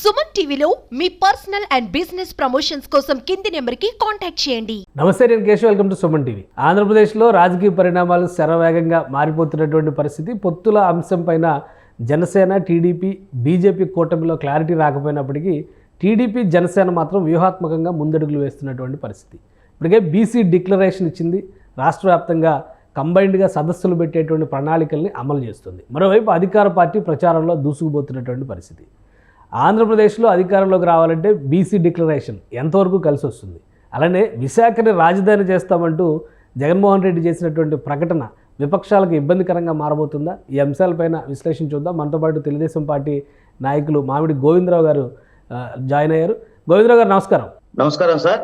సుమన్ టీవీలో మీ personal and business promotions కోసం కింది నెంబర్కి కాంటాక్ట్ చేయండి. నమస్తే నేను Keshav. Welcome to Suman TV. ఆంధ్రప్రదేశ్లో రాజకీయ పరిణామాలు శరవేగంగా మారిపోతున్నటువంటి పరిస్థితి. పొత్తుల అంశం పైన జనసేన టీడీపీ బీజేపీ కూటమిలో క్లారిటీ రాకపోయినప్పటికీ టీడీపీ జనసేన మాత్రం వ్యూహాత్మకంగా ముందడుగులు వేస్తున్నటువంటి పరిస్థితి. ఇప్పటికే బీసీ డిక్లరేషన్ ఇచ్చింది. రాష్ట్ర వ్యాప్తంగా కంబైన్డ్గా సదస్సులు పెట్టేటువంటి ప్రణాళికల్ని అమలు చేస్తుంది. మరోవైపు అధికార పార్టీ ప్రచారంలో దూసుకుపోతున్నటువంటి పరిస్థితి. ఆంధ్రప్రదేశ్లో అధికారంలోకి రావాలంటే బీసీ డిక్లరేషన్ ఎంతవరకు కలిసి వస్తుంది? అలానే విశాఖని రాజధాని చేస్తామంటూ జగన్మోహన్ రెడ్డి చేసినటువంటి ప్రకటన విపక్షాలకు ఇబ్బందికరంగా మారబోతుందా? ఈ అంశాలపైన విశ్లేషణ చూద్దాం. మనతో పాటు తెలుగుదేశం పార్టీ నాయకులు మామిడి గోవిందరావు గారు జాయిన్ అయ్యారు. గోవిందరావు గారు నమస్కారం. నమస్కారం సార్.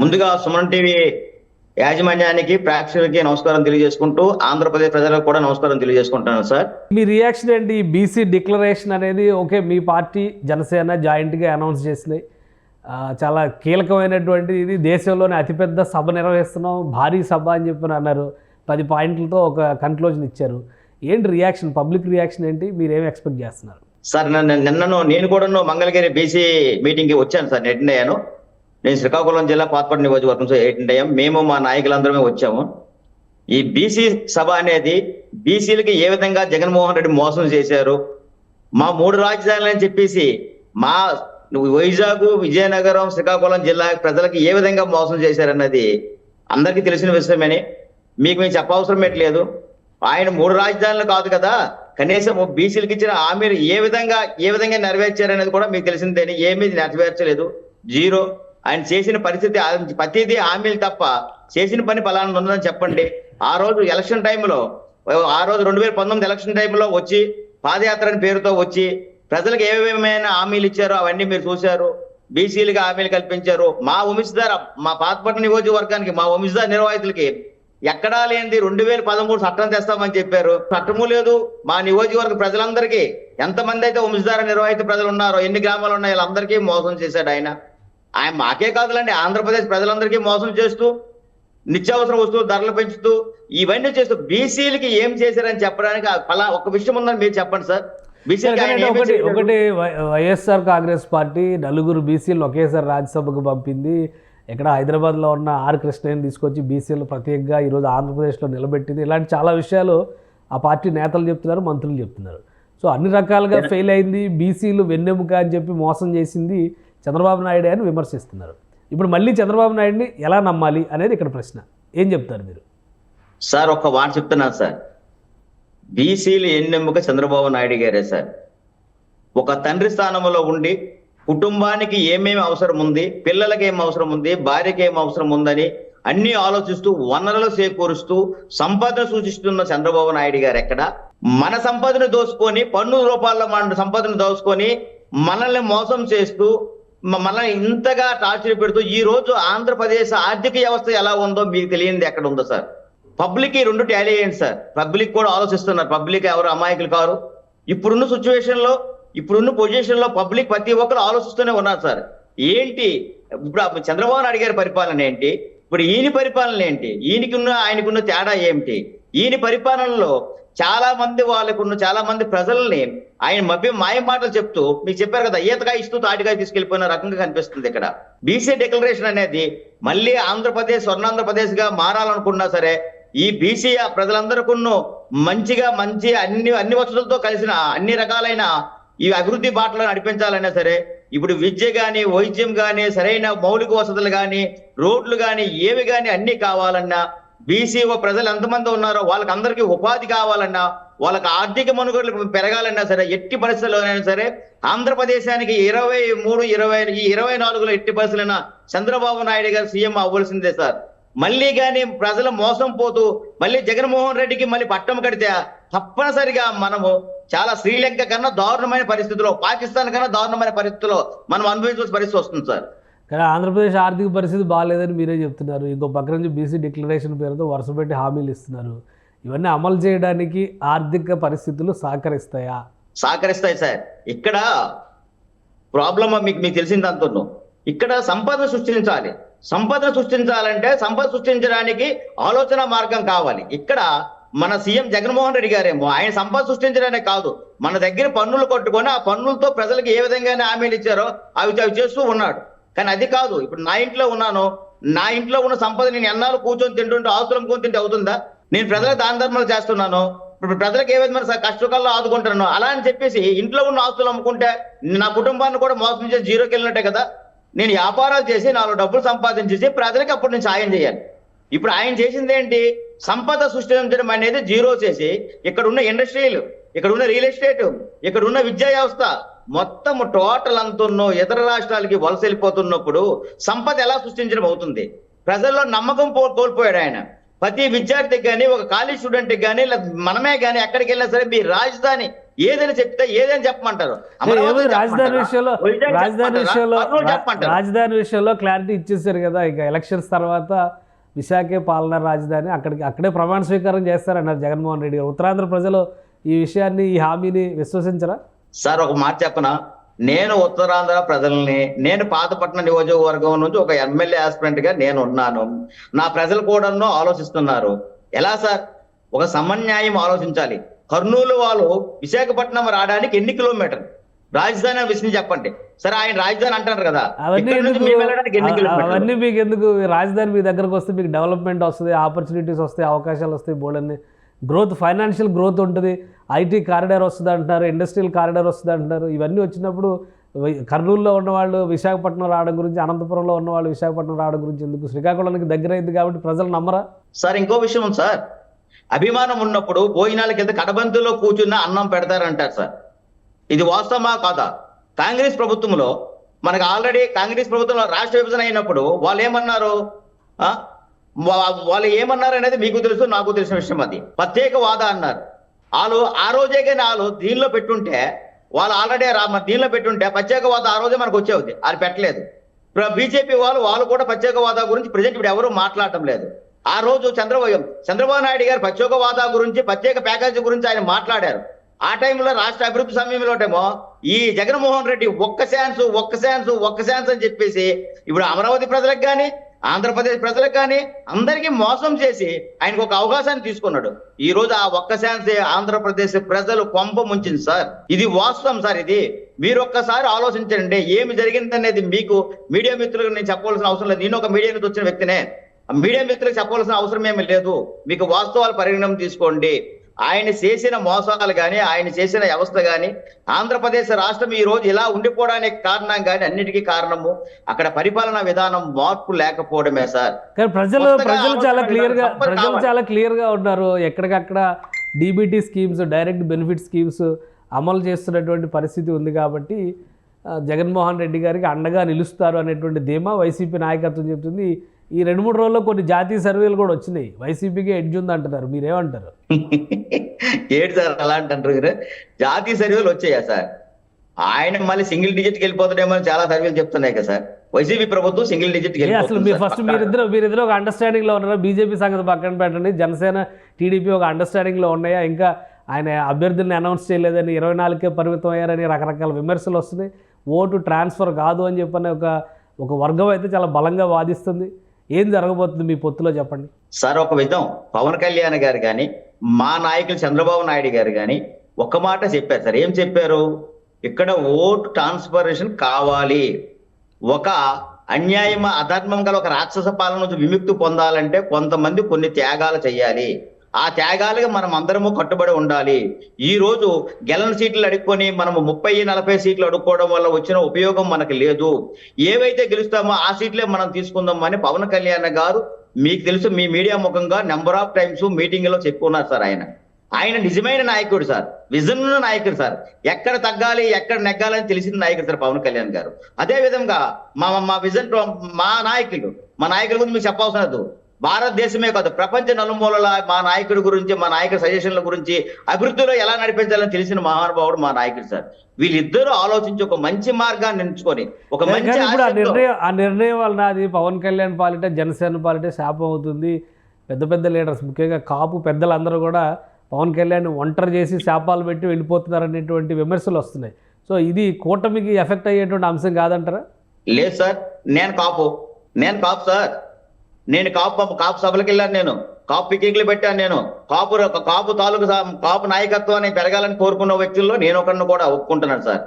ముందుగా సుమన్ టీవీ యాజమాన్యానికి ప్రేక్షకులకి నమస్కారం తెలియజేసుకుంటూ ఆంధ్రప్రదేశ్ ప్రజలకు కూడా నమస్కారం తెలియజేసుకుంటున్నాను సార్. మీ రియాక్షన్ ఏంటి? బీసీ డిక్లరేషన్ అనేది ఓకే మీ పార్టీ జనసేన జాయింట్గా అనౌన్స్ చేసినాయి. చాలా కీలకమైనటువంటి ఇది. దేశంలోనే అతిపెద్ద సభ నిర్వహిస్తున్నాం. భారీ సభ అని చెప్పి అన్నారు. పది పాయింట్లతో ఒక కన్క్లూజన్ ఇచ్చారు. ఏంటి రియాక్షన్ పబ్లిక్ రియాక్షన్ ఏంటి? మీరు ఎక్స్పెక్ట్ చేస్తున్నారు? సార్ నన్ను నిన్నను నేను కూడా మంగళగిరి బీసీ మీటింగ్కి వచ్చాను సార్ అయ్యాను నేను శ్రీకాకుళం జిల్లా పాత్పడి నియోజకవర్గం అటెండ్ అయ్యాం. మేము మా నాయకులందరమే వచ్చాము. ఈ బీసీ సభ అనేది బీసీలకి ఏ విధంగా జగన్మోహన్ రెడ్డి మోసం చేశారు? మా మూడు రాజధానులు అని చెప్పేసి మా వైజాగ్ విజయనగరం శ్రీకాకుళం జిల్లా ప్రజలకి ఏ విధంగా మోసం చేశారన్నది అందరికీ తెలిసిన విషయమని. మీకు మేము చెప్పవసరం లేదు. ఆయన మూడు రాజధానులు కాదు కదా. కనీసం బీసీలకు ఇచ్చిన హామీలు ఏ విధంగా ఏ విధంగా నెరవేర్చారనేది కూడా మీకు తెలిసిందేని. ఏమీ నెరవేర్చలేదు. జీరో. ఆయన చేసిన పరిస్థితి ప్రతిదీ హామీలు తప్ప చేసిన పని ఫలానా ఉందని చెప్పండి. ఆ రోజు ఎలక్షన్ టైంలో ఆ రోజు రెండు వేల పంతొమ్మిది ఎలక్షన్ టైంలో వచ్చి పాదయాత్ర అని పేరుతో వచ్చి ప్రజలకు ఏమేమైనా హామీలు ఇచ్చారో అవన్నీ మీరు చూశారు. బీసీలుగా హామీలు కల్పించారు. మా వంశధార మా పాతపట్నం నియోజకవర్గానికి మా వంశధార నిర్వాహితులకి ఎక్కడా లేనిది రెండు వేల పదమూడు చట్టం తెస్తామని చెప్పారు. చట్టము లేదు. మా నియోజకవర్గ ప్రజలందరికీ ఎంతమంది అయితే వంశధార నిర్వాహిత ప్రజలు ఉన్నారో ఎన్ని గ్రామాలు ఉన్నాయో వాళ్ళందరికీ మోసం చేశాడు ఆయన. ఆయన మాకే కాదులండి ఆంధ్రప్రదేశ్ ప్రజలందరికీ మోసం చేస్తూ నిత్యావసర వస్తువులు ధరలు పెంచుతూ ఇవన్నీ చేస్తూ బీసీలకి ఏం చేశారని చెప్పడానికి ఫలా ఒక విషయం ఉందని మీరు చెప్పండి సార్. ఒకటి. ఒకటి వైఎస్ఆర్ కాంగ్రెస్ పార్టీ నలుగురు బీసీలు ఒకేసారి రాజ్యసభకు పంపింది. ఇక్కడ హైదరాబాద్లో ఉన్న ఆర్ కృష్ణయ్యని తీసుకొచ్చి బీసీలు ప్రత్యేకంగా ఈరోజు ఆంధ్రప్రదేశ్లో నిలబెట్టింది. ఇలాంటి చాలా విషయాలు ఆ పార్టీ నేతలు చెప్తున్నారు మంత్రులు చెప్తున్నారు. సో అన్ని రకాలుగా ఫెయిల్ అయింది బీసీలు వెన్నెముక అని చెప్పి మోసం చేసింది చంద్రబాబు నాయుడు అని విమర్శిస్తున్నారు. ఇప్పుడు మళ్ళీ చంద్రబాబు నాయుడిని ఎలా నమ్మాలి అనేది ఇక్కడ ప్రశ్న. ఏం చెప్తారు మీరు? సార్ ఒక్క మాట చెప్తున్నాను సార్. బీసీలు ఎన్నెమ్ముక చంద్రబాబు నాయుడు గారే సార్. ఒక తండ్రి స్థానంలో ఉండి కుటుంబానికి ఏమేమి అవసరం ఉంది పిల్లలకి ఏం అవసరం ఉంది భార్యకి ఏం అవసరం ఉందని అన్ని ఆలోచిస్తూ వనరులు సేకూరుస్తూ సంపదను సూచిస్తున్న చంద్రబాబు నాయుడు గారు ఎక్కడ? మన సంపదను దోసుకొని పన్ను రూపాల్లో మన సంపదను దోసుకొని మనల్ని మోసం చేస్తూ మ- ఇంతగా టార్చర్ పెడుతూ ఈ రోజు ఆంధ్రప్రదేశ్ ఆర్థిక వ్యవస్థ ఎలా ఉందో మీకు తెలియంది ఎక్కడ ఉందో సార్? పబ్లిక్ ఈ రెండు ట్యాలీ అయ్యింది సార్. పబ్లిక్ కూడా ఆలోచిస్తున్నారు. పబ్లిక్ ఎవరు అమాయకులు కారు? ఇప్పుడున్న సిచ్యువేషన్లో ఇప్పుడున్న పొజిషన్లో పబ్లిక్ ప్రతి ఒక్కరు ఆలోచిస్తూనే ఉన్నారు సార్. ఏంటి? ఇప్పుడు చంద్రబాబు నాయుడు గారి పరిపాలన ఏంటి? ఇప్పుడు ఈయన పరిపాలన ఏంటి? ఈయనకున్న ఆయనకున్న తేడా ఏమిటి? ఈయన పరిపాలనలో చాలా మంది వాళ్ళకు చాలా మంది ప్రజల్ని ఆయన మభ్యం మాయ మాటలు చెప్తూ మీకు చెప్పారు కదా ఈతగా ఇస్తూ తాటిగా తీసుకెళ్ళిపోయిన రకంగా కనిపిస్తుంది ఇక్కడ. బీసీ డిక్లరేషన్ అనేది మళ్ళీ ఆంధ్రప్రదేశ్ స్వర్ణాంధ్రప్రదేశ్గా మారాలనుకున్నా సరే ఈ బీసీ ప్రజలందరికీ మంచిగా మంచి అన్ని అన్ని వసతులతో కలిసిన అన్ని రకాలైన ఈ అభివృద్ధి బాటలో నడిపించాలన్నా సరే ఇప్పుడు విద్య గాని వైద్యం గాని సరైన మౌలిక వసతులు గాని రోడ్లు గాని ఏవి గాని అన్ని కావాలన్నా బీసీఓ ప్రజలు ఎంతమంది ఉన్నారో వాళ్ళకి అందరికీ ఉపాధి కావాలన్నా వాళ్ళకి ఆర్థిక మనుగడలు పెరగాలన్నా సరే ఎట్టి పరిస్థితుల్లోనైనా సరే ఆంధ్రప్రదేశానికి ఇరవై మూడు ఇరవై ఈ ఇరవై నాలుగులో ఎట్టి పరిస్థితులైనా చంద్రబాబు నాయుడు గారు సీఎం అవ్వాల్సిందే సార్. మళ్ళీ కానీ ప్రజలు మోసం పోతూ మళ్ళీ జగన్మోహన్ రెడ్డికి మళ్ళీ పట్టం కడితే తప్పనిసరిగా మనము చాలా శ్రీలంక కన్నా దారుణమైన పరిస్థితిలో పాకిస్తాన్ కన్నా దారుణమైన పరిస్థితిలో మనం అనుభవించాల్సిన పరిస్థితి వస్తుంది సార్. కానీ ఆంధ్రప్రదేశ్ ఆర్థిక పరిస్థితి బాగాలేదని మీరే చెప్తున్నారు. ఇంకో పక్క నుంచి బీసీ డిక్లరేషన్ పేరుతో వరుస పెట్టి హామీలు ఇస్తున్నారు. ఇవన్నీ అమలు చేయడానికి ఆర్థిక పరిస్థితులు సహకరిస్తాయా? సహకరిస్తాయి సార్. ఇక్కడ ప్రాబ్లమ్ మీకు మీకు తెలిసింది అంటున్నాం ఇక్కడ సంపద సృష్టించాలి. సంపద సృష్టించాలంటే సంపద సృష్టించడానికి ఆలోచన మార్గం కావాలి. ఇక్కడ మన సీఎం జగన్మోహన్ రెడ్డి గారేమో ఆయన సంపద సృష్టించడమే కాదు మన దగ్గర పన్నులు కొట్టుకొని ఆ పన్నులతో ప్రజలకు ఏ విధంగా హామీలు ఇచ్చారో అవి అవి చేస్తూ ఉన్నాడు. కానీ అది కాదు. ఇప్పుడు నా ఇంట్లో ఉన్నాను. నా ఇంట్లో ఉన్న సంపద నేను ఎన్నాళ్ళు కూర్చొని తింటుంటే ఆస్తులు అమ్ముకొని తింటే అవుతుందా? నేను ప్రజలకు దాన ధర్మాలు చేస్తున్నాను. ఇప్పుడు ప్రజలకు ఏ విధమైన స- కష్టకాల్లో ఆదుకుంటున్నాను? అలా అని చెప్పేసి ఇంట్లో ఉన్న ఆస్తులు అమ్ముకుంటే నా కుటుంబాన్ని కూడా మోసం చేసి జీరోకి వెళ్ళినట్టే కదా? నేను వ్యాపారాలు చేసి నాలుగు డబ్బులు సంపాదించేసి ప్రజలకు అప్పుడు నేను సాయం చేయాలి. ఇప్పుడు ఆయన చేసింది ఏంటి? సంపద సృష్టించడం అనేది జీరో చేసి ఇక్కడ ఉన్న ఇండస్ట్రీలు ఇక్కడ ఉన్న రియల్ ఎస్టేట్ ఇక్కడ ఉన్న విద్యా వ్యవస్థ మొత్తం టోటల్ అంతున్నో ఇతర రాష్ట్రాలకి వలస వెళ్ళిపోతున్నప్పుడు సంపద ఎలా సృష్టించడం అవుతుంది ప్రజల్లో నమ్మకం పో- కోల్పోయాడు ఆయన ప్రతి విద్యార్థికి కానీ ఒక కాలేజ్ స్టూడెంట్ కానీ మనమే కానీ ఎక్కడికి వెళ్ళినా సరే మీ రాజధాని ఏదైనా చెప్తే ఏదైనా చెప్పమంటారు రాజధాని? విషయంలో రాజధాని? విషయంలో? రాజధాని విషయంలో క్లారిటీ ఇచ్చేసారు కదా ఇక ఎలక్షన్స్ తర్వాత విశాఖే పాలన రాజధాని అక్కడికి అక్కడే ప్రమాణ స్వీకారం చేస్తారన్నారు జగన్మోహన్ రెడ్డి గారు ఉత్తరాంధ్ర ప్రజలు ఈ విషయాన్ని ఈ హామీని విశ్వసించరా సార్ ఒక మాట చెప్పనా? నేను ఉత్తరాంధ్ర ప్రజల్ని నేను పాతపట్నం నియోజకవర్గం నుంచి ఒక ఎమ్మెల్యే ఆస్పిరెంట్గా నేను ఉన్నాను. నా ప్రజలు కూడా ఆలోచిస్తున్నారు. ఎలా సార్? ఒక సమన్యాయం ఆలోచించాలి. కర్నూలు వాళ్ళు విశాఖపట్నం రావడానికి ఎన్ని కిలోమీటర్ రాజధాని విషయం చెప్పండి. సరే ఆయన రాజధాని అంటారు కదా. కిలోమీటర్లు? అవన్నీ మీకు ఎందుకు? రాజధాని మీ దగ్గరకు వస్తే మీకు డెవలప్మెంట్ వస్తుంది ఆపర్చునిటీస్ వస్తాయి అవకాశాలు వస్తాయి బోర్డన్ని గ్రోత్ ఫైనాన్షియల్ గ్రోత్ ఉంటుంది. ఐటీ కారిడార్ వస్తుంది అంటున్నారు ఇండస్ట్రియల్ కారిడార్ వస్తుంది అంటున్నారు ఇవన్నీ వచ్చినప్పుడు కర్నూలులో ఉన్నవాళ్ళు విశాఖపట్నం రావడం గురించి అనంతపురంలో ఉన్నవాళ్ళు విశాఖపట్నం రావడం గురించి ఎందుకు? శ్రీకాకుళానికి దగ్గర అయింది కాబట్టి ప్రజలు నమ్మరా? సార్ ఇంకో విషయం ఉంది సార్. అభిమానం ఉన్నప్పుడు భోజనాల కింద కడబంతులో కూర్చున్న అన్నం పెడతారంటారు సార్. ఇది వాస్తవమా కాదా? కాంగ్రెస్ ప్రభుత్వంలో మనకు ఆల్రెడీ కాంగ్రెస్ ప్రభుత్వంలో రాష్ట్ర విభజన అయినప్పుడు వాళ్ళు ఏమన్నారు? వాళ్ళు ఏమన్నారు అనేది మీకు తెలుసు నాకు తెలిసిన విషయం అది. ప్రత్యేక వాదా అన్నారు. వాళ్ళు ఆ రోజే కానీ వాళ్ళు దీనిలో పెట్టుంటే వాళ్ళు ఆల్రెడీ రా మన దీనిలో పెట్టుంటే ప్రత్యేక వాదా ఆ రోజే మనకు వచ్చేది. అది పెట్టలేదు. బీజేపీ వాళ్ళు వాళ్ళు కూడా ప్రత్యేక వాదా గురించి ప్రజెంట్ ఇప్పుడు ఎవరు మాట్లాడటం లేదు. ఆ రోజు చంద్రబాబు చంద్రబాబు నాయుడు గారు ప్రత్యేక వాదా గురించి ప్రత్యేక ప్యాకేజీ గురించి ఆయన మాట్లాడారు. ఆ టైంలో రాష్ట్ర అభివృద్ధి సమయంలోటేమో ఈ జగన్మోహన్ రెడ్డి ఒక్క ఛాన్స్ ఒక్క ఛాన్స్ ఒక్క ఛాన్స్ అని చెప్పేసి ఇప్పుడు అమరావతి ప్రజలకు కానీ ఆంధ్రప్రదేశ్ ప్రజలకు కానీ అందరికీ మోసం చేసి ఆయనకు ఒక అవకాశాన్ని తీసుకున్నాడు. ఈ రోజు ఆ ఒక్క ఛాన్స్ ఆంధ్రప్రదేశ్ ప్రజలు కొంప ముంచింది సార్. ఇది వాస్తవం సార్ ఇది. మీరు ఒక్కసారి ఆలోచించండి ఏమి జరిగిందనేది మీకు మీడియా మిత్రులకు నేను చెప్పవలసిన అవసరం లేదు. నేను ఒక మీడియా నుంచి వచ్చిన వ్యక్తినే. మీడియా మిత్రులకు చెప్పవలసిన అవసరం ఏమీ లేదు. మీకు వాస్తవాలు పరిగణం తీసుకోండి. ఆయన చేసిన మోసాలు కానీ ఆయన చేసిన వ్యవస్థ కానీ ఆంధ్రప్రదేశ్ రాష్ట్రం ఈ రోజు ఇలా ఉండిపోవడానికి కారణం కానీ అన్నిటికీ కారణము అక్కడ పరిపాలనా విధానం మార్పు లేకపోవడమే సార్. కానీ ప్రజలు ప్రజలు చాలా విధానం సంపద ప్రజలు. చాలా క్లియర్గా ఉన్నారు. ఎక్కడికక్కడ DBT schemes direct benefit schemes అమలు చేస్తున్నటువంటి పరిస్థితి ఉంది కాబట్టి జగన్మోహన్ రెడ్డి గారికి అండగా నిలుస్తారు అనేటువంటి ధీమా వైసీపీ నాయకత్వం చెప్తుంది ఈ రెండు మూడు రోజుల్లో కొన్ని జాతీయ సర్వేలు కూడా వచ్చినాయి. వైసీపీకి ఎడ్జ్ ఉంది అంటున్నారు మీరేమంటారు? ఏడు సార్ అలాంటి అంటారు జాతీయ సర్వేలు వచ్చాయా సార్? ఆయన మళ్ళీ సింగిల్ డిజిట్కి వెళ్ళిపోతాడేమో చాలా సర్వేలు చెప్తున్నాయి కదా సార్. వైసీపీ ప్రభుత్వం సింగిల్ డిజిట్ అసలు మీరు ఫస్ట్. మీరిద్దరు మీరిద్దరు ఒక అండర్స్టాండింగ్లో ఉన్నారా? బీజేపీ సంగతి పక్కన పెట్టండి. జనసేన టీడీపీ ఒక అండర్స్టాండింగ్లో ఉన్నాయా? ఇంకా ఆయన అభ్యర్థుల్ని అనౌన్స్ చేయలేదని ఇరవై నాలుగుకే పరిమితం అయ్యారని రకరకాల విమర్శలు వస్తున్నాయి. ఓటు ట్రాన్స్ఫర్ కాదు అని చెప్పని ఒక ఒక వర్గం అయితే చాలా బలంగా వాదిస్తుంది. ఏం జరగబోతుంది మీ పొత్తులో చెప్పండి. సార్ ఒక విధం. పవన్ కళ్యాణ్ గారు కానీ మా నాయకులు చంద్రబాబు నాయుడు గారు కానీ ఒక్క మాట చెప్పారు. సార్ ఏం చెప్పారు? ఇక్కడ ఓటు ట్రాన్స్ఫర్మేషన్ కావాలి. ఒక అన్యాయం అధర్మం గల ఒక రాక్షస పాలన నుంచి విముక్తి పొందాలంటే కొంతమంది కొన్ని త్యాగాలు చేయాలి. ఆ త్యాగాలుగా మనం అందరము కట్టుబడి ఉండాలి. ఈ రోజు గెలని సీట్లు అడుక్కొని మనము ముప్పై నలభై సీట్లు అడుక్కోవడం వల్ల వచ్చిన ఉపయోగం మనకు లేదు. ఏవైతే గెలుస్తామో ఆ సీట్లే మనం తీసుకుందాం అని పవన్ కళ్యాణ్ గారు మీకు తెలుసు మీ మీడియా ముఖంగా నెంబర్ ఆఫ్ టైమ్స్ మీటింగ్లో చెప్పుకున్నారు సార్ ఆయన. ఆయన నిజమైన నాయకుడు సార్. విజన్ ఉన్న నాయకుడు సార్. ఎక్కడ తగ్గాలి ఎక్కడ నెగ్గాలని తెలిసిన నాయకుడు సార్ పవన్ కళ్యాణ్ గారు. అదే విధంగా మా మా విజన్ మా నాయకులు మా నాయకుల గురించి మీకు చెప్పవసరం లేదు. భారతదేశమే కాదు ప్రపంచ నలుమూలల మా నాయకుడి గురించి మా నాయకుడి సజెషన్ల గురించి అభివృద్ధిలో ఎలా నడిపించాలని తెలిసిన మహానుభావుడు మా నాయకుడు సార్. వీళ్ళిద్దరూ ఆలోచించి ఒక మంచి మార్గాన్ని ఎంచుకొని ఒక మంచి ఆ నిర్ణయం ఆ నిర్ణయం వలన అది పవన్ కళ్యాణ్ పాలిటే జనసేన పాలిటే శాపం అవుతుంది. పెద్ద పెద్ద లీడర్స్ ముఖ్యంగా కాపు పెద్దలందరూ కూడా పవన్ కళ్యాణ్ ఒంటరి చేసి శాపాలు పెట్టి వెళ్ళిపోతున్నారు అనేటువంటి విమర్శలు వస్తున్నాయి. సో ఇది కూటమికి ఎఫెక్ట్ అయ్యేటువంటి అంశం కాదంటారా? లేదు సార్ నేను కాపు. నేను కాపు సార్. నేను కాపు కాపు సభలకు వెళ్ళాను నేను. కాపు పికింగ్లు పెట్టాను నేను. కాపు కాపు తాలూకు కాపు నాయకత్వాన్ని పెరగాలని కోరుకున్న వ్యక్తుల్లో నేను ఒకరిని కూడా ఒప్పుకుంటున్నాను సార్.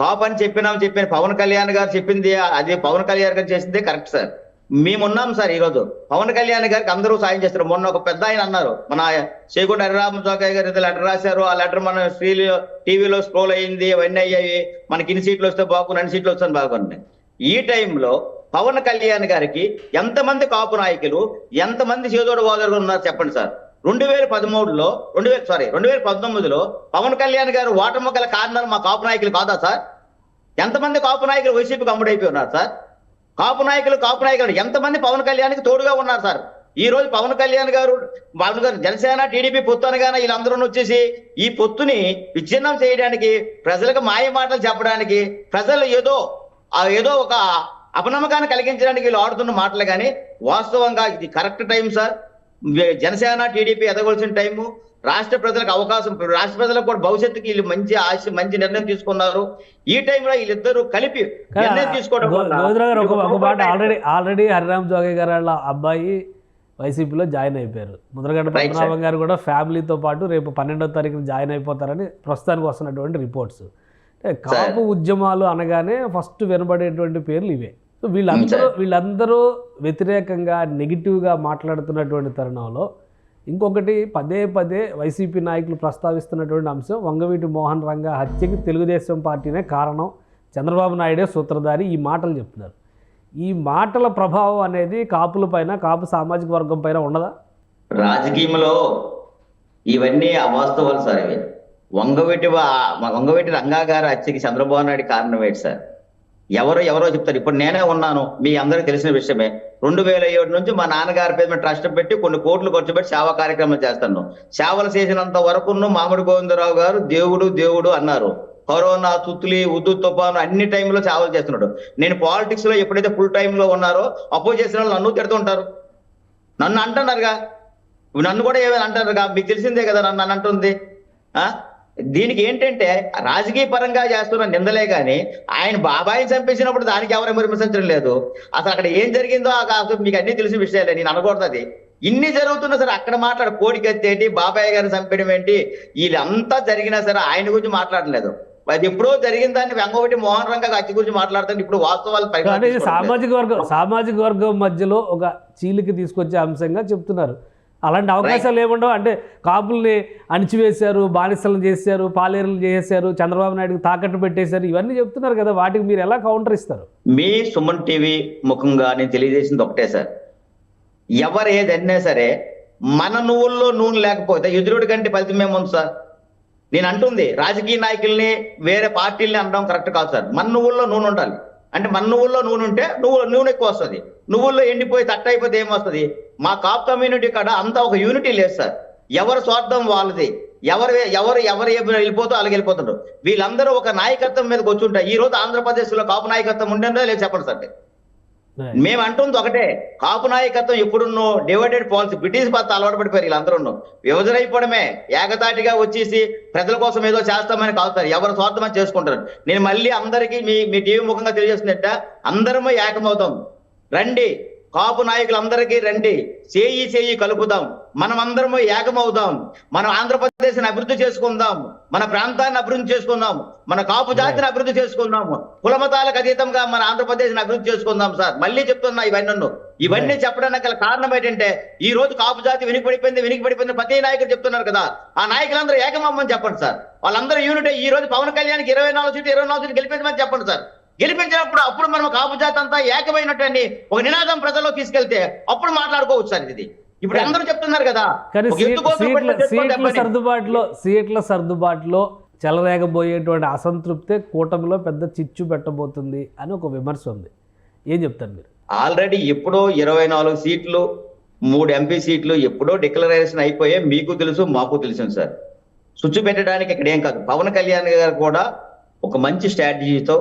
కాపు అని చెప్పినాం చెప్పిన పవన్ కళ్యాణ్ గారు చెప్పింది అది పవన్ కళ్యాణ్ గారు చేసిందే కరెక్ట్ సార్. మేమున్నాం సార్ ఈరోజు. పవన్ కళ్యాణ్ గారికి అందరూ సాయం చేస్తారు. మొన్న ఒక పెద్ద ఆయన అన్నారు. మన చేగుంట హరిరామ చౌకయ్య గారు ఇది లెటర్ రాశారు. ఆ లెటర్ మన స్త్రీలు టీవీలో స్క్రోల్ అయ్యింది అవన్నీ అయ్యాయి. మనకి ఇన్ని సీట్లు వస్తే బాగుంది అన్ని సీట్లు వస్తాను బాగుంది ఈ టైంలో పవన్ కళ్యాణ్ గారికి ఎంతమంది కాపు నాయకులు ఎంతమంది చేదోడు వాదోడు ఉన్నారు చెప్పండి సార్. రెండు వేల పదమూడులో రెండు వేల సారీ రెండు వేల పంతొమ్మిదిలో పవన్ కళ్యాణ్ గారు ఓటమి గల కారణాలు మా కాపు నాయకులు కాదా సార్? ఎంతమంది కాపు నాయకులు వైసీపీకి అమ్ముడైపోయి ఉన్నారు సార్? కాపు నాయకులు కాపు నాయకులు ఎంతమంది పవన్ కళ్యాణ్కి తోడుగా ఉన్నారు సార్? ఈ రోజు పవన్ కళ్యాణ్ గారు పవన్ గారు జనసేన టీడీపీ పొత్తు అనగానే వీళ్ళందరూ వచ్చేసి ఈ పొత్తుని విచ్ఛిన్నం చేయడానికి ప్రజలకు మాయ మాటలు చెప్పడానికి ప్రజలు ఏదో ఏదో ఒక అపనమ్మకాన్ని కలిగించడానికి వీళ్ళు ఆడుతున్న మాటలు కానీ వాస్తవంగా ఇది correct time sir. Janasena TDP ఎదగవలసిన time. రాష్ట్ర ప్రజలకు అవకాశం రాష్ట్ర ప్రజలకు కూడా భవిష్యత్తుకి వీళ్ళు మంచి ఆశ మంచి నిర్ణయం తీసుకున్నారు. ఈ టైంలో వీళ్ళిద్దరూ కలిపి నిర్ణయం తీసుకోవడం ఒక మాట ఆల్రెడీ ఆల్రెడీ హరిరామ్ జోగయ్య గారు వాళ్ళ అబ్బాయి వైసీపీలో జాయిన్ అయిపోయారు. ముద్రగడ్డ. పద్మనాభం గారు కూడా ఫ్యామిలీతో పాటు రేపు పన్నెండో తారీఖున జాయిన్ అయిపోతారని ప్రస్తుతానికి వస్తున్నటువంటి రిపోర్ట్స్ కాపు ఉద్యమాలు అనగానే ఫస్ట్ వినబడేటువంటి పేర్లు ఇవే. సో వీళ్ళందరూ వీళ్ళందరూ వ్యతిరేకంగా నెగిటివ్గా మాట్లాడుతున్నటువంటి తరుణంలో ఇంకొకటి పదే పదే వైసీపీ నాయకులు ప్రస్తావిస్తున్నటువంటి అంశం వంగవీటి మోహన్ రంగ హత్యకి తెలుగుదేశం పార్టీనే కారణం. చంద్రబాబు నాయుడే సూత్రధారి ఈ మాటలు చెప్తున్నారు. ఈ మాటల ప్రభావం అనేది కాపుల పైన కాపు సామాజిక వర్గం పైన ఉండదా రాజకీయంలో ఇవన్నీ అవాస్తవాలు సార్ ఇవి. వంగవీటి వంగవీటి రంగా గారు హత్యకి చంద్రబాబు నాయుడు కారణం ఏంటి సార్? ఎవరో ఎవరో చెప్తారు. ఇప్పుడు నేనే ఉన్నాను. మీ అందరికి తెలిసిన విషయమే. రెండు వేల ఏడు నుంచి మా నాన్నగారి పేరు మీద ట్రస్ట్ పెట్టి కొన్ని కోట్లు ఖర్చు పెట్టి సేవా కార్యక్రమం చేస్తాను. సేవలు చేసినంత వరకు మామిడి గోవిందరావు గారు దేవుడు దేవుడు అన్నారు. కరోనా తుత్లి ఉద్దు తుఫాను అన్ని టైంలో సేవలు చేస్తున్నాడు. నేను పాలిటిక్స్లో ఎప్పుడైతే ఫుల్లో ఉన్నారో అపోజ్ చేసిన వాళ్ళు నన్ను తిడుతుంటారు నన్ను అంటున్నారుగా. నన్ను కూడా ఏమైనా అంటారుగా? మీకు తెలిసిందే కదా నన్ను నన్ను అంటుంది. ఆ? దీనికి ఏంటంటే రాజకీయ పరంగా చేస్తున్న నిందలే గాని ఆయన బాబాయిని చంపేసినప్పుడు దానికి ఎవరు విమర్శించడం లేదు. అసలు అక్కడ ఏం జరిగిందో మీకు అన్ని తెలిసిన విషయాలే నేను అనకూడదు అది ఇన్ని జరుగుతున్నా సరే అక్కడ మాట్లాడు కోడికి ఏంటి బాబాయ్ గారిని చంపడం ఏంటి వీళ్ళంతా జరిగినా సరే ఆయన గురించి మాట్లాడలేదు అది ఎప్పుడో జరిగిన దాన్ని వెంగొకటి మోహన్ రంగ హత్య గురించి మాట్లాడుతాను ఇప్పుడు వాస్తవాలు కానీ. సామాజిక వర్గం సామాజిక వర్గం మధ్యలో ఒక చీలిక తీసుకొచ్చే అంశంగా చెప్తున్నారు. అలాంటి అవకాశాలు ఏముండవు. అంటే కాపుల్ని అణిచివేశారు బానిసలను చేశారు పాలేరులు చేశారు చంద్రబాబు నాయుడుకి తాకట్టు పెట్టేశారు ఇవన్నీ చెప్తున్నారు కదా. వాటికి మీరు ఎలా కౌంటర్ ఇస్తారు? మీ సుమన్ టీవీ ముఖంగా నేను తెలియజేసింది ఒకటే సార్. ఎవరు ఏదన్నా సరే మన నువ్వుల్లో నూనె లేకపోతే ఎదురుడి కంటే ఫలితం ఏముంది సార్? నేను అంటుంది రాజకీయ నాయకుల్ని వేరే పార్టీల్ని అనడం కరెక్ట్ కాదు సార్. మన నువ్వుల్లో నూనె ఉండాలి. అంటే మన నువ్వుల్లో నూనె ఉంటే నువ్వు నూనె ఎక్కువ వస్తుంది. నువ్వుల్లో ఎండిపోయి తట్ట అయిపోతే ఏమొస్తుంది మా కాప్ కమ్యూనిటీ కాడ అంతా ఒక యూనిటీ లేదు సార్. ఎవరి స్వార్థం వాళ్ళది. ఎవరు ఎవరు ఎవరు వెళ్ళిపోతూ అలాగే వెళ్ళిపోతుంటారు వీళ్ళందరూ ఒక నాయకత్వం మీదకి వచ్చి ఉంటారు ఈ రోజు ఆంధ్రప్రదేశ్లో కాపు నాయకత్వం ఉండేదో లేదు చెప్పండి సార్. మేము అంటుంది ఒకటే కాపు నాయకత్వం ఎప్పుడున్నో డివైడెడ్ పాలసీ బ్రిటిష్ పాత అలవాటు పడిపోయారు వీళ్ళందరూ విభజన అయిపోవడమే. ఏకతాటిగా వచ్చేసి ప్రజల కోసం ఏదో చేస్తామని కాదుతారు ఎవరు స్వార్థమని చేసుకుంటారు. నేను మళ్ళీ అందరికీ మీ మీ టీవీ ముఖంగా తెలియజేస్తున్నట్ట అందరము ఏకమవుతాం. రండి. కాపు నాయకులందరికీ రండి. చేయి చేయి కలుపుదాం. మనం అందరము ఏకమవుదాం. మనం ఆంధ్రప్రదేశ్ అభివృద్ధి చేసుకుందాం. మన ప్రాంతాన్ని అభివృద్ధి చేసుకుందాం. మన కాపు జాతిని అభివృద్ధి చేసుకుందాం. కులమతాలకు అతీతంగా మన ఆంధ్రప్రదేశ్ అభివృద్ధి చేసుకుందాం సార్. మళ్ళీ చెప్తున్నా ఇవన్నీ. ఇవన్నీ చెప్పడానికి గల కారణం ఏంటంటే ఈ రోజు కాపు జాతి వెనుక పడిపోయింది వెనుక పడిపోయింది ప్రతి నాయకుడు చెప్తున్నారు కదా. ఆ నాయకులందరూ ఏకమమ్మని చెప్పండి సార్. వాళ్ళందరూ యూనిట్ ఈ రోజు పవన్ కళ్యాణ్కి ఇరవై నాలుగు సీట్లు ఇరవై నాలుగు సీట్లు గెలిపించమని చెప్పండి సార్. గెలిపించినప్పుడు అప్పుడు మనం కాపు జాతి అంతా ఏకమైనటువంటి ఒక నినాదం ప్రజల్లో తీసుకెళ్తే అప్పుడు మాట్లాడుకోవచ్చు సార్ ఇది. ఇప్పుడు అందరూ చెప్తున్నారు కదా సీట్ల. సర్దుబాటులో సీట్ల సర్దుబాటులో చెలరేగబోయేటువంటి అసంతృప్తే కూటమిలో పెద్ద చిచ్చు పెట్టబోతుంది అని ఒక విమర్శ ఉంది. ఏం చెప్తారు మీరు? ఆల్రెడీ ఎప్పుడో ఇరవై నాలుగు సీట్లు మూడు ఎంపీ సీట్లు ఎప్పుడో డిక్లరేషన్ అయిపోయే మీకు తెలుసు మాకు తెలుసు సార్. స్విచ్ పెట్టడానికి ఇక్కడ ఏం కాదు. పవన్ కళ్యాణ్ గారు కూడా ఒక మంచి స్ట్రాటజీతో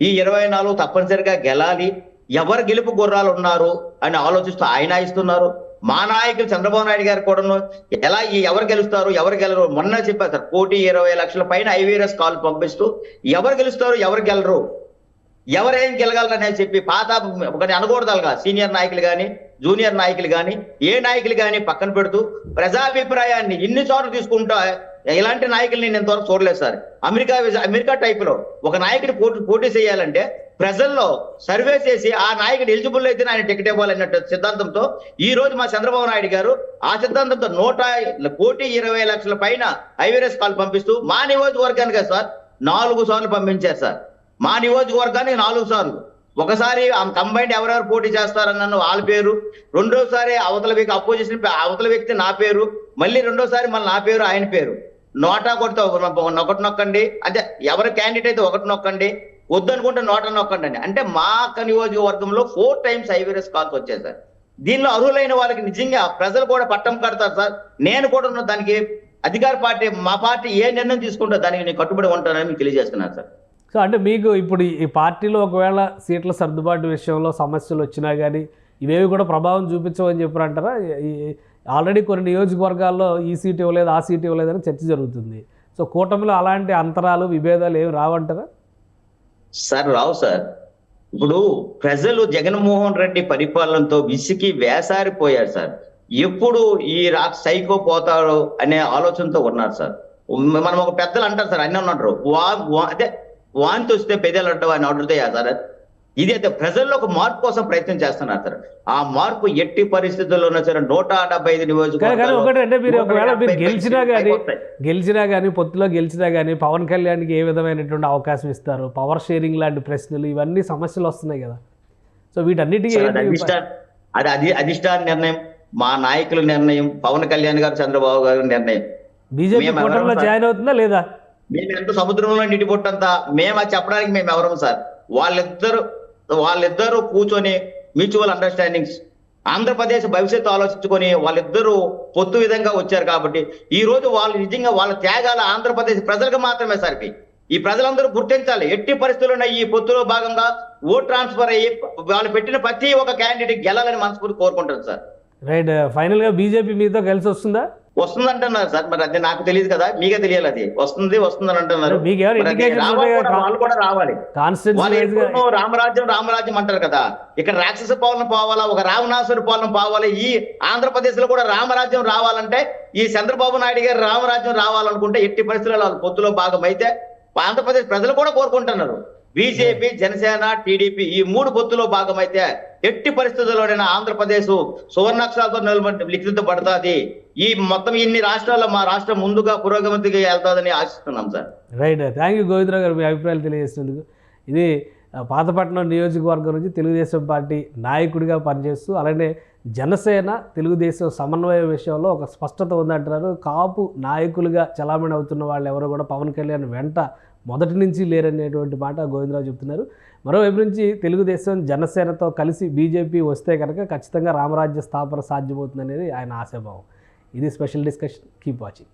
ఈ ఇరవై నాలుగు తప్పనిసరిగా గెలాలి. ఎవరు గెలుపు గుర్రాలు ఉన్నారు అని ఆలోచిస్తూ ఆయన ఇస్తున్నారు మా నాయకులు చంద్రబాబు నాయుడు గారు కూడా ఎలా ఎవరు గెలుస్తారు ఎవరు గెలరు మొన్న చెప్పారు సార్ కోటి ఇరవై లక్షల పైన ఐవీఎస్ కాల్ పంపిస్తూ ఎవరు గెలుస్తారు ఎవరు గెలరు ఎవరేం గెలగలరు అనేది చెప్పి పాత ఒకటి అనకూడదు సీనియర్ నాయకులు కానీ జూనియర్ నాయకులు కానీ ఏ నాయకులు కానీ పక్కన పెడుతూ ప్రజాభిప్రాయాన్ని ఇన్నిసార్లు తీసుకుంటా ఇలాంటి నాయకుల్ని నేను ఇంతవరకు చూడలేదు సార్. అమెరికా అమెరికా టైప్లో ఒక నాయకుడి పోటీ పోటీ చేయాలంటే ప్రజల్లో సర్వే చేసి ఆ నాయకుడు ఎలిజిబుల్ అయితే ఆయన టికెట్ ఇవ్వాలన్నట్టు సిద్ధాంతంతో ఈ రోజు మా చంద్రబాబు నాయుడు గారు ఆ సిద్ధాంతంతో నూట కోటి ఇరవై లక్షల పైన ఐవీఎస్ కాల్ పంపిస్తూ మా నియోజకవర్గానికి సార్ నాలుగు సార్లు పంపించారు సార్. మా నియోజకవర్గానికి నాలుగు సార్లు. ఒకసారి కంబైండ్ ఎవరెవరు పోటీ చేస్తారన్నాను వాళ్ళ పేరు రెండోసారి అవతల వ్యక్తి అపోజిషన్ అవతల వ్యక్తి నా పేరు మళ్ళీ రెండోసారి మళ్ళీ నా పేరు ఆయన పేరు. నోటా కొడితే ఒక- ఒకటి నొక్కండి. అంటే ఎవరి క్యాండిడేట్ అయితే ఒకటి నొక్కండి. వద్దనుకుంటే నోట నొక్కండి. అండి అంటే మా నియోజకవర్గంలో ఫోర్ టైమ్స్ ఐవీరస్ కాల్స్ వచ్చాయి సార్. దీనిలో అర్హులైన వాళ్ళకి నిజంగా ప్రజలు కూడా పట్టం కడతారు సార్. నేను కూడా ఉన్న దానికి అధికార పార్టీ మా పార్టీ ఏ నిర్ణయం తీసుకుంటే దానికి నేను కట్టుబడి ఉంటానని మీకు తెలియజేస్తున్నాను సార్. సో అంటే మీకు ఇప్పుడు ఈ పార్టీలో ఒకవేళ సీట్ల సర్దుబాటు విషయంలో సమస్యలు వచ్చినా కానీ ఇవేవి కూడా ప్రభావం చూపించవని చెప్పారంటారా ఆల్రెడీ కొన్ని నియోజకవర్గాల్లో ఈ సీట్ ఇవ్వలేదు ఆ సీట్ ఇవ్వలేదని చర్చ జరుగుతుంది. సో కూటమిలో అలాంటి అంతరాలు విభేదాలు ఏమి రావంటారా? సార్ రావు సార్. ఇప్పుడు ప్రజలు జగన్మోహన్ రెడ్డి పరిపాలనతో విసికి వేసారిపోయారు సార్. ఎప్పుడు ఈ రా సైకో పోతాడు అనే ఆలోచనతో ఉన్నారు సార్. మనం ఒక పెద్దలు అంటారు సార్ అన్నీ ఉన్నారు వా వా- అదే వాంతి వస్తే పెద్దలు అంటావు అని అడుగుతాయా సార్? ఇది అయితే ప్రజల్లో ఒక మార్పు కోసం ప్రయత్నం చేస్తున్నారు సార్ ఆ మార్పు ఎట్టి పరిస్థితుల్లోనూ సరే నూట డెబ్బై ఐదు కానీ కానీ ఒకటి అంటే మీరు ఒకవేళ మీరు గెలిచినా కానీ. గెలిచినా కానీ పొత్తులో గెలిచినా కానీ పవన్ కళ్యాణ్కి ఏ విధమైనటువంటి అవకాశం ఇస్తారు? పవర్ షేరింగ్ లాంటి ప్రశ్నలు ఇవన్నీ సమస్యలు వస్తున్నాయి కదా. సో వీటన్నిటికీ అది అది అధిష్టాన నిర్ణయం మా నాయకుల నిర్ణయం పవన్ కళ్యాణ్ గారు చంద్రబాబు గారి నిర్ణయం. బీజేపీ? జాయిన్ అవుతుందా లేదా? మేము ఎంత సముద్రంలో నీటి పొట్టంతా మేము చెప్పడానికి మేము ఎవరం సార్? వాళ్ళిద్దరు వాళ్ళిద్దరూ కూర్చొని మ్యూచువల్ అండర్స్టాండింగ్స్ ఆంధ్రప్రదేశ్ భవిష్యత్తు ఆలోచించుకొని వాళ్ళిద్దరూ పొత్తు విధంగా వచ్చారు కాబట్టి ఈ రోజు వాళ్ళు నిజంగా వాళ్ళ త్యాగాల ఆంధ్రప్రదేశ్ ప్రజలకు మాత్రమే సరిపి ఈ ప్రజలందరూ గుర్తించాలి. ఎట్టి పరిస్థితుల్లో ఈ పొత్తులో భాగంగా ఓట్ ట్రాన్స్ఫర్ అయ్యి వాళ్ళు పెట్టిన ప్రతి ఒక్క క్యాండిడేట్ గెలాలని మనస్ఫూర్తి కోరుకుంటారు సార్. రైట్ ఫైనల్గా uh, బీజేపీ మీతో కలిసి వస్తుందా? వస్తుందంటున్నారు సార్ మరి అది నాకు తెలియదు కదా మీకే తెలియాలి అది. వస్తుంది వస్తుందని అంటున్నారు. అంటే మీకు ఏమైనా మరి అది indications రావాలి ఉన్నాయా? కూడా, వాళ్ళు కూడా రావాలి. రామరాజ్యం రామరాజ్యం అంటారు కదా. ఇక్కడ రాక్షస పాలన పోవాలా ఒక రావణాసురి పాలన పోవాలి ఈ ఆంధ్రప్రదేశ్లో కూడా రామరాజ్యం రావాలంటే ఈ చంద్రబాబు నాయుడు గారు రామరాజ్యం రావాలనుకుంటే ఎట్టి పరిస్థితుల్లో వాళ్ళు పొత్తులో భాగం అయితే ఆంధ్రప్రదేశ్ ప్రజలు కూడా కోరుకుంటున్నారు. బీజేపీ జనసేన టీడీపీ ఈ మూడు పొత్తులో భాగం అయితే ఎట్టి పరిస్థితుల్లోనైనా ఆంధ్రప్రదేశ్ సువర్ణాక్షరాలతో నిలబడి లిఖితపడుతుంది. ఈ మొత్తం ఇన్ని రాష్ట్రాల్లో మా రాష్ట్రం ముందుగా పురోగతికి వెళ్తాదని ఆశిస్తున్నాం sir. Right. Thank you Govindarao గారు మీ అభిప్రాయాలు తెలియజేసినందుకు. ఇది పాతపట్నం నియోజకవర్గం నుంచి తెలుగుదేశం పార్టీ నాయకుడిగా పనిచేస్తూ అలానే జనసేన తెలుగుదేశం సమన్వయ విషయంలో ఒక స్పష్టత ఉందంటున్నారు. కాపు నాయకులుగా చలామణి అవుతున్న వాళ్ళు ఎవరు కూడా పవన్ కళ్యాణ్ వెంట మొదటి నుంచి లేరనేటువంటి మాట గోవిందరావు చెప్తున్నారు. మరోవైపు నుంచి తెలుగుదేశం జనసేనతో కలిసి బీజేపీ వస్తే కనుక ఖచ్చితంగా రామరాజ్య స్థాపన సాధ్యమవుతుందనేది ఆయన ఆశాభావం. ఇది స్పెషల్ డిస్కషన్. Keep watching.